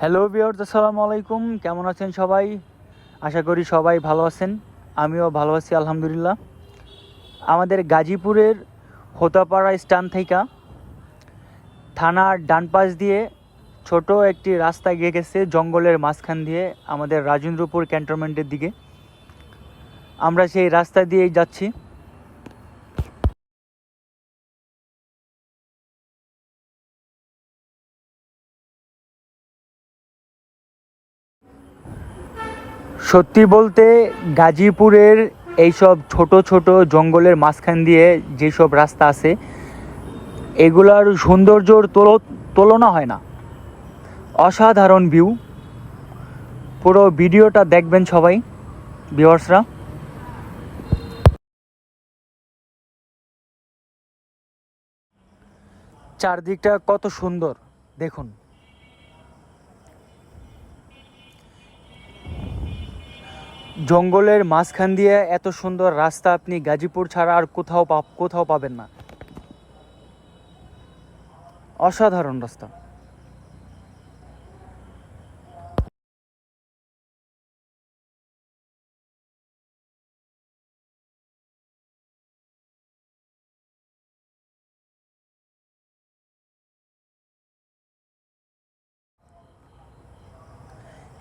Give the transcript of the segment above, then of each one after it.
Hello বিয়র্স আসসালামু আলাইকুম। কেমন আছেন সবাই? আশা করি সবাই ভালো আছেন। আমিও ভালো আছি, আলহামদুলিল্লাহ। আমাদের গাজীপুরের হোতাপাড়া স্টান থেকে থানার ডান পাশ দিয়ে ছোট একটি রাস্তা গিয়ে গেছে, জঙ্গলের মাঝখান দিয়ে আমাদের রাজেন্দ্রপুর ক্যান্টনমেন্টের দিকে। আমরা সেই রাস্তা দিয়েই যাচ্ছি। সত্যি বলতে গাজীপুরের এইসব ছোট ছোট জঙ্গলের মাঝখান দিয়ে যেসব রাস্তা আছে, এগুলার সৌন্দর্যর তুল- তুলনা হয় না। অসাধারণ ভিউ পুরো ভিডিওটা দেখবেন সবাই ভিউয়ার্সরা চারদিকটা কত সুন্দর, দেখুন। জঙ্গলের মাঝখান দিয়ে এত সুন্দর রাস্তা আপনি গাজীপুর ছাড়া আর কোথাও কোথাও পাবেন না। অসাধারণ রাস্তা।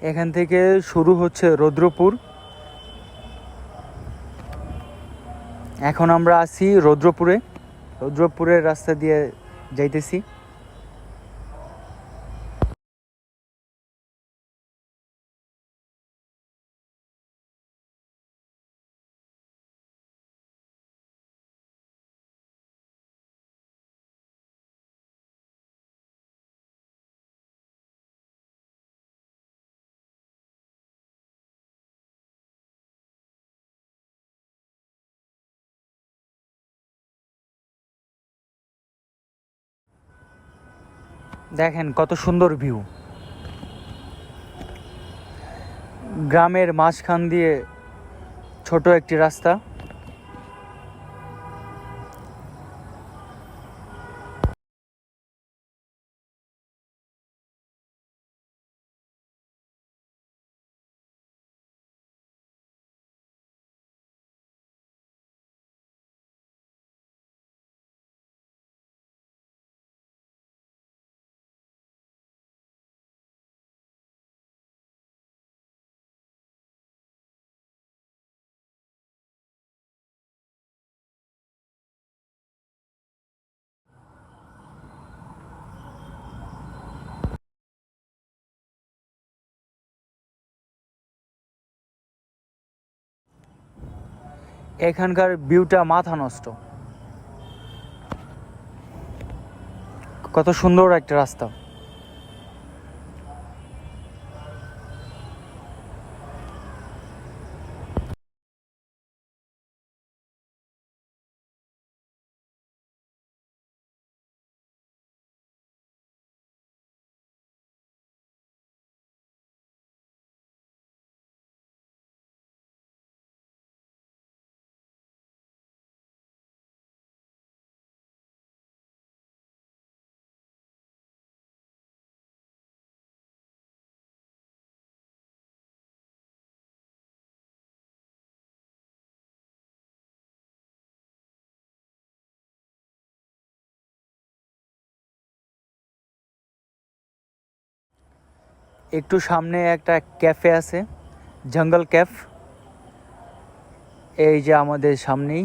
এখান থেকে শুরু হচ্ছে রৌদ্রপুর। এখন আমরা আছি রৌদ্রপুরে। রৌদ্রপুরের রাস্তা দিয়ে যাইতেছি। দেখেন কত সুন্দর ভিউ। গ্রামের মাঝখান দিয়ে ছোট একটি রাস্তা। এখানকার ভিউটা মাথা নষ্ট। কত সুন্দর একটা রাস্তা। একটু সামনে একটা ক্যাফে আছে, জঙ্গল ক্যাফ। এই যে আমাদের সামনেই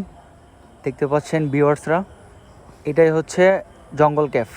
দেখতে পাচ্ছেন ভিউয়ার্সরা, এটাই হচ্ছে জঙ্গল ক্যাফ।